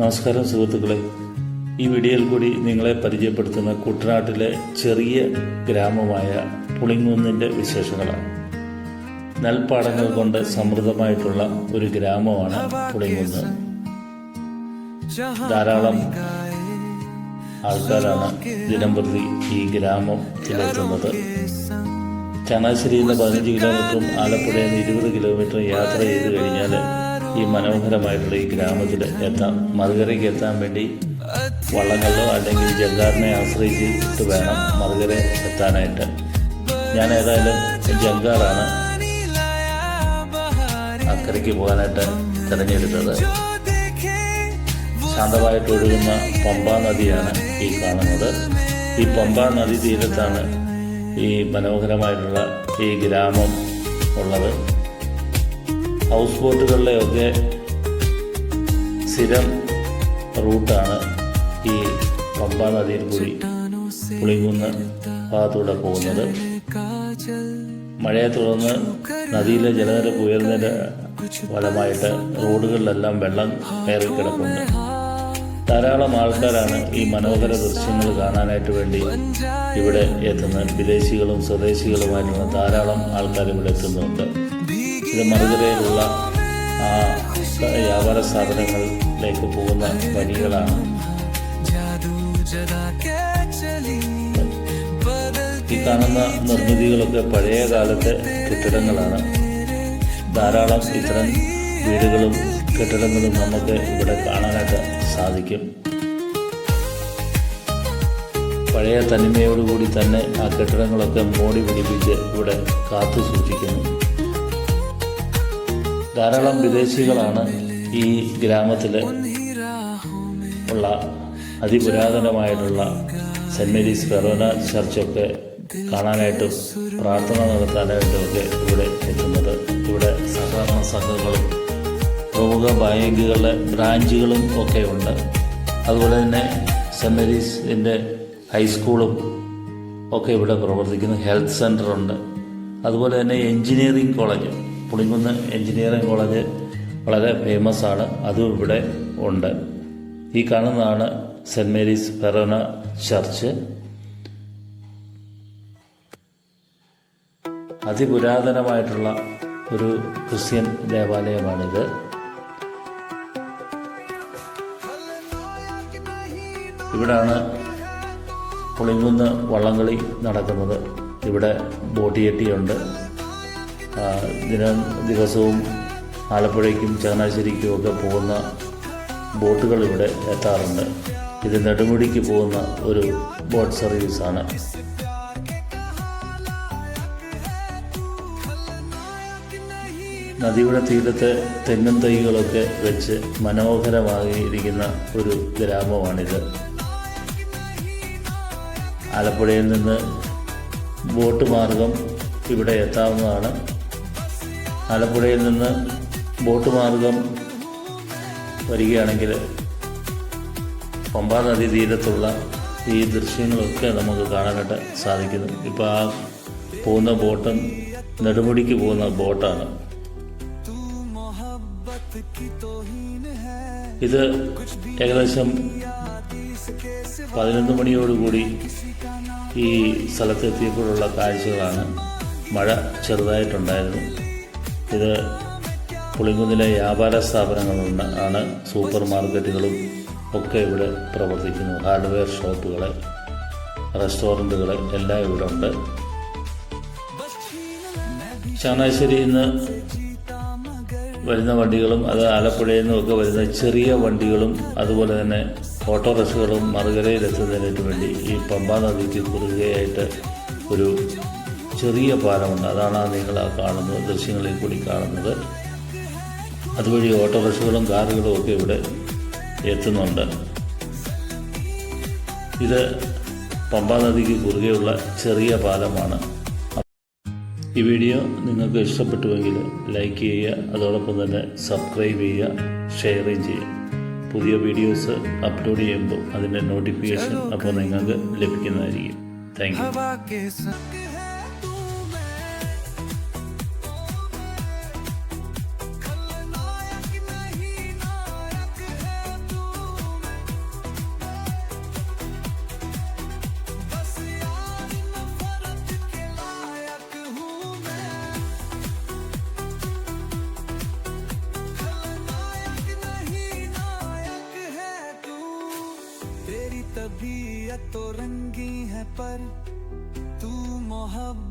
നമസ്കാരം സുഹൃത്തുക്കളെ. ഈ വീഡിയോയിൽ കൂടി നിങ്ങളെ പരിചയപ്പെടുത്തുന്ന കുട്ടനാട്ടിലെ ചെറിയ ഗ്രാമമായ പുളിങ്കുന്നിന്റെ വിശേഷങ്ങളാണ്. നെൽപ്പാടങ്ങൾ കൊണ്ട് സമൃദ്ധമായിട്ടുള്ള ഒരു ഗ്രാമമാണ് പുളിങ്കുന്ന്. ധാരാളം ആൾക്കാരാണ് ദിനംപ്രതി ഈ ഗ്രാമം ഗ്രാമത്തിലെത്തുന്നത് ചങ്ങനാശ്ശേരിയിൽ നിന്ന് പതിനഞ്ച് കിലോമീറ്ററും ആലപ്പുഴയിൽ നിന്ന് ഇരുപത് കിലോമീറ്റർ യാത്ര ചെയ്ത് കഴിഞ്ഞാൽ ഈ മനോഹരമായിട്ടുള്ള ഈ ഗ്രാമത്തിൽ എത്താം മറുകരയ്ക്ക് എത്താൻ വേണ്ടി വള്ളങ്ങളിലോ അല്ലെങ്കിൽ ജങ്കാറിനെ ആശ്രയിച്ചിട്ട് വേണം മറുകര എത്താനായിട്ട്. ഞാൻ ഏതായാലും ജങ്കാറാണ് അക്കരയ്ക്ക് പോകാനായിട്ട് തിരഞ്ഞെടുത്തത്. ശാന്തമായിട്ട് ഒഴുകുന്ന പമ്പാ നദിയാണ് ഈ കാണുന്നത്. ഈ പമ്പാ നദി തീരത്താണ് ഈ മനോഹരമായിട്ടുള്ള ഈ ഗ്രാമം ഉള്ളത്. ഹൗസ് ബോട്ടുകളിലെയൊക്കെ സ്ഥിരം റൂട്ടാണ് ഈ പമ്പാ നദിയിൽ കൂടി പുളിങ്കുന്ന് ഭാഗത്തൂടെ പോകുന്നത്. മഴയെ തുടർന്ന് നദിയിലെ ജലനിരപ്പ് ഉയർന്നതിന്റെ ഫലമായിട്ട് റോഡുകളിലെല്ലാം വെള്ളം കയറി കിടക്കുന്നു ധാരാളം ആൾക്കാരാണ് ഈ മനോഹര ദൃശ്യങ്ങൾ കാണാനായിട്ട് വേണ്ടി ഇവിടെ എത്തുന്നത്. വിദേശികളും സ്വദേശികളുമായിട്ടുള്ള ധാരാളം ആൾക്കാർ ഇവിടെ എത്തുന്നുണ്ട്. ഇത് മറുകരയിലുള്ള ആ വ്യാപാര സ്ഥാപനങ്ങളിലേക്ക് പോകുന്ന വഴികളാണ്. ഈ കാണുന്ന നിർമ്മിതികളൊക്കെ പഴയ കാലത്തെ കെട്ടിടങ്ങളാണ്. ധാരാളം ഇത്തരം വീടുകളും കെട്ടിടങ്ങളും നമുക്ക് ഇവിടെ കാണാനായിട്ട് സാധിക്കും. പഴയ തനിമയോടുകൂടി തന്നെ ആ കെട്ടിടങ്ങളൊക്കെ മോടി പിടിപ്പിച്ച് ഇവിടെ കാത്തു സൂക്ഷിക്കുന്നു. ധാരാളം വിദേശികളാണ് ഈ ഗ്രാമത്തിൽ ഉള്ള അതിപുരാതനമായിട്ടുള്ള സെന്റ് മേരീസ് ഫെറോന ചർച്ചൊക്കെ കാണാനായിട്ടും പ്രാർത്ഥന നടത്താനായിട്ടും ഒക്കെ ഇവിടെ എത്തുന്നത്. ഇവിടെ സഹകരണ സംഘങ്ങളും പ്രമുഖ ബാങ്കുകളുടെ ബ്രാഞ്ചുകളും ഒക്കെ ഉണ്ട്. അതുപോലെ തന്നെ സെന്റ് മേരീസിന്റെ ഹൈസ്കൂളും ഒക്കെ ഇവിടെ പ്രവർത്തിക്കുന്നു. ഹെൽത്ത് സെന്ററുണ്ട് അതുപോലെ തന്നെ engineering college. Pulinkunnu engineering college വളരെ ഫേമസ് ആണ്. അതും ഇവിടെ ഉണ്ട്. ഈ കാണുന്നതാണ് സെന്റ് മേരീസ് ഫെറോന ചർച്ച്. അതിപുരാതനമായിട്ടുള്ള ഒരു ക്രിസ്ത്യൻ ദേവാലയമാണിത്. ഇവിടാണ് പുളിങ്കുന്ന് വള്ളംകളി നടക്കുന്നത്. ഇവിടെ ബോട്ടിയെട്ടിയുണ്ട്. ദിന ദിവസവും ആലപ്പുഴയ്ക്കും ചങ്ങനാശ്ശേരിക്കും ഒക്കെ പോകുന്ന ബോട്ടുകൾ ഇവിടെ എത്താറുണ്ട്. ഇത് നെടുമുടിക്ക് പോകുന്ന ഒരു ബോട്ട് സർവീസാണ്. നദിയുടെ തീരത്ത് തെങ്ങും തൈകളൊക്കെ വെച്ച് മനോഹരമായിരിക്കുന്ന ഒരു ഗ്രാമമാണിത്. ആലപ്പുഴയിൽ നിന്ന് ബോട്ട് മാർഗം ഇവിടെ എത്താവുന്നതാണ്. ആലപ്പുഴയിൽ നിന്ന് ബോട്ട് മാർഗം വരികയാണെങ്കിൽ പമ്പാ നദി തീരത്തുള്ള ഈ ദൃശ്യങ്ങളൊക്കെ നമുക്ക് കാണാനായിട്ട് സാധിക്കുന്നു. ഇപ്പോൾ ആ പോകുന്ന ബോട്ടും നെടുമുടിക്ക് പോകുന്ന ബോട്ടാണ്. ഇത് ഏകദേശം പതിനൊന്ന് മണിയോടുകൂടി ഈ സ്ഥലത്തെത്തിയപ്പോഴുള്ള കാഴ്ചകളാണ്. മഴ ചെറുതായിട്ടുണ്ടായിരുന്നു. ഇത് പുളിങ്കുന്നിലെ വ്യാപാര സ്ഥാപനങ്ങളുണ്ട്. ആണ് സൂപ്പർ മാർക്കറ്റുകളും ഒക്കെ ഇവിടെ പ്രവർത്തിക്കുന്നു. ഹാർഡ്വെയർ ഷോപ്പുകൾ റെസ്റ്റോറന്റുകൾ എല്ലാം ഇവിടെ ഉണ്ട്. ചങ്ങനാശ്ശേരിയിൽ നിന്ന് വരുന്ന വണ്ടികളും അത് ആലപ്പുഴയിൽ നിന്നൊക്കെ വരുന്ന ചെറിയ വണ്ടികളും അതുപോലെ തന്നെ ഓട്ടോറിക്ഷകളും മറുകരയിലെത്തുന്നതിനു വേണ്ടി ഈ പമ്പാ നദിക്ക് കുറുകയായിട്ട് ഒരു ചെറിയ പാലമുണ്ട്. അതാണ് നിങ്ങൾ ആ കാണുന്നത് ദൃശ്യങ്ങളിൽ കൂടി കാണുന്നത്. അതുവഴി ഓട്ടോറിക്ഷകളും കാറുകളും ഒക്കെ ഇവിടെ എത്തുന്നുണ്ട്. ഇത് പമ്പാ നദിക്ക് കുറുകെയുള്ള ചെറിയ പാലമാണ്. ഈ വീഡിയോ നിങ്ങൾക്ക് ഇഷ്ടപ്പെട്ടുവെങ്കിൽ ലൈക്ക് ചെയ്യുക അതോടൊപ്പം തന്നെ സബ്സ്ക്രൈബ് ചെയ്യുക ഷെയറും ചെയ്യുക. പുതിയ വീഡിയോസ് അപ്ലോഡ് ചെയ്യുമ്പോൾ അതിന്റെ നോട്ടിഫിക്കേഷൻ അപ്പോൾ നിങ്ങൾക്ക് ലഭിക്കുന്നതായിരിക്കും. Thank you. तबीयत तो रंगी है पर तू मोहब्बत